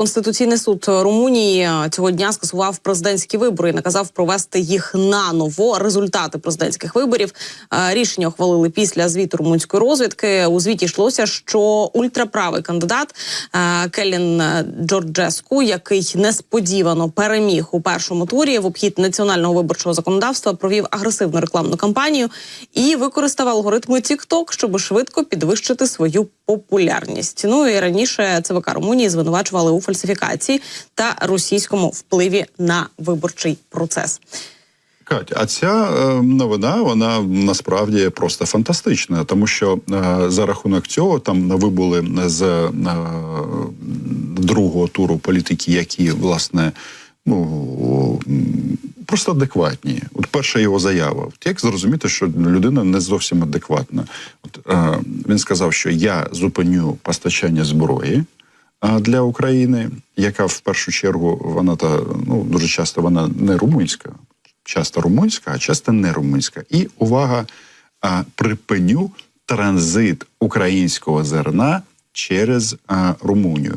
Конституційний суд Румунії цього дня скасував президентські вибори і наказав провести їх наново. Результати президентських виборів е, рішення ухвалили після звіту румунської розвідки. У звіті йшлося, що ультраправий кандидат е, Келін Джорджеску, який несподівано переміг у першому турі в обхід національного виборчого законодавства, провів агресивну рекламну кампанію і використав алгоритми TikTok, щоб швидко підвищити свою популярність. Ну і раніше ЦВК Румунії звинувачували у фальсифікації та російському впливі на виборчий процес. Кать, а ця е, новина вона насправді просто фантастична, тому що е, за рахунок цього там вибули з е, другого туру політики, які власне ну просто адекватні. Перша його заява. От як зрозуміти, що людина не зовсім адекватна? От е, він сказав, що я зупиню постачання зброї. а, Для України, яка в першу чергу вона та ну дуже часто вона не румунська, часто румунська, а часто не румунська. І увага, а, припиню транзит українського зерна через а, Румунію.